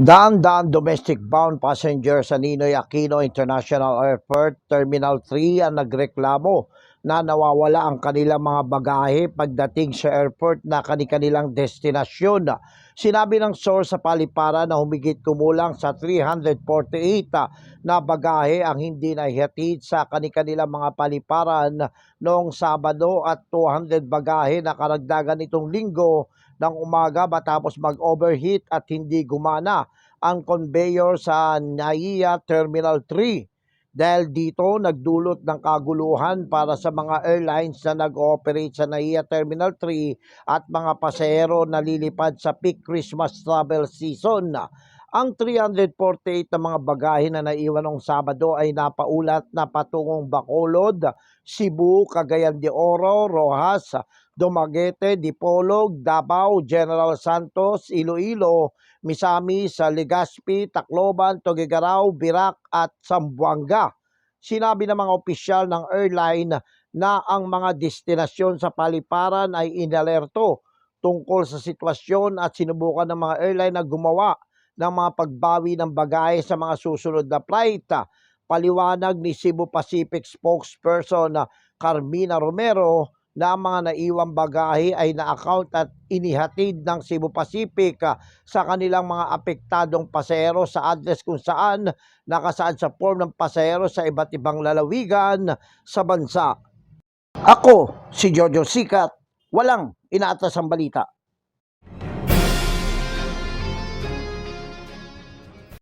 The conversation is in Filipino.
Daan-daan domestic bound passenger sa Ninoy Aquino International Airport Terminal 3 ang nagreklamo na nawawala ang kanilang mga bagahe pagdating sa airport na kanilang destinasyon. Sinabi ng source sa paliparan na humigit kumulang sa 348 na bagahe ang hindi nahihatid sa kanilang mga paliparan noong Sabado at 200 bagahe na karagdagan itong linggo ng umaga matapos mag-overheat at hindi gumana ang conveyor sa NAIA Terminal 3. Dahil dito, nagdulot ng kaguluhan para sa mga airlines na nag-ooperate sa NAIA Terminal 3 at mga pasahero na lilipad sa peak Christmas travel season. Ang 348 na mga bagahe na naiwan noong Sabado ay napaulat na patungong Bacolod, Cebu, Cagayan de Oro, Rojas, Dumaguete, Dipolog, Davao, General Santos, Iloilo, Misamis, Legazpi, Tacloban, Tuguegarao, Birac at Zamboanga. Sinabi ng mga opisyal ng airline na ang mga destinasyon sa paliparan ay inalerto tungkol sa sitwasyon at sinubukan ng mga airline na gumawa ng mga pagbawi ng bagahe sa mga susunod na flight. Paliwanag ni Cebu Pacific spokesperson na Carmina Romero na ang mga naiwang bagahe ay na-account at inihatid ng Cebu Pacific sa kanilang mga apektadong pasahero sa address kung saan nakasaad sa form ng pasahero sa iba't ibang lalawigan sa bansa. Ako, si Jojo Sikat, walang inaatas ang balita.